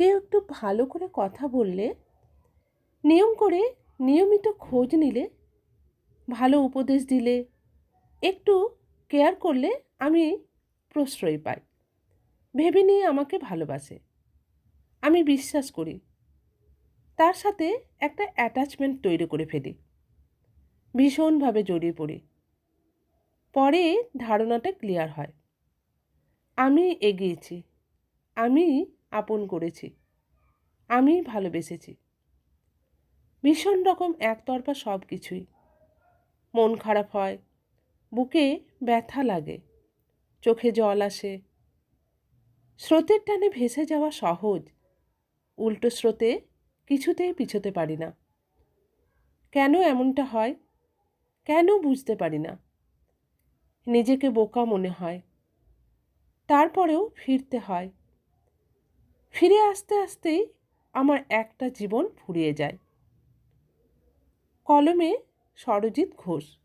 কেউ একটু ভালো করে কথা বললে। নিয়ম করে নিয়মিত খোঁজ নিলে, ভালো উপদেশ দিলে, একটু কেয়ার করলে আমি প্রশ্রয় পাই। ভেবে নিয়ে আমাকে ভালোবাসে। আমি বিশ্বাস করি। তার সাথে একটা অ্যাটাচমেন্ট তৈরি করে ফেলি। ভীষণভাবে জড়িয়ে পড়ি। পরে ধারণাটা ক্লিয়ার হয়। আমি এগিয়েছি। আমি আপন করেছি। আমি ভালোবেসেছি। ভীষণ রকম একতরফা সব কিছুই মন খারাপ হয়, বুকে ব্যথা লাগে, চোখে জল আসে। স্রোতের টানে ভেসে যাওয়া সহজ। উল্টো স্রোতে কিছুতেই পিছোতে পারি না। কেন এমনটা হয়? কেন বুঝতে পারি না। নিজেকে বোকা মনে হয়। তারপরেও ফিরতে হয়। ফিরে আসতে আসতেই আমার একটা জীবন ফুরিয়ে যায়। কলমে সরজিৎ ঘোষ।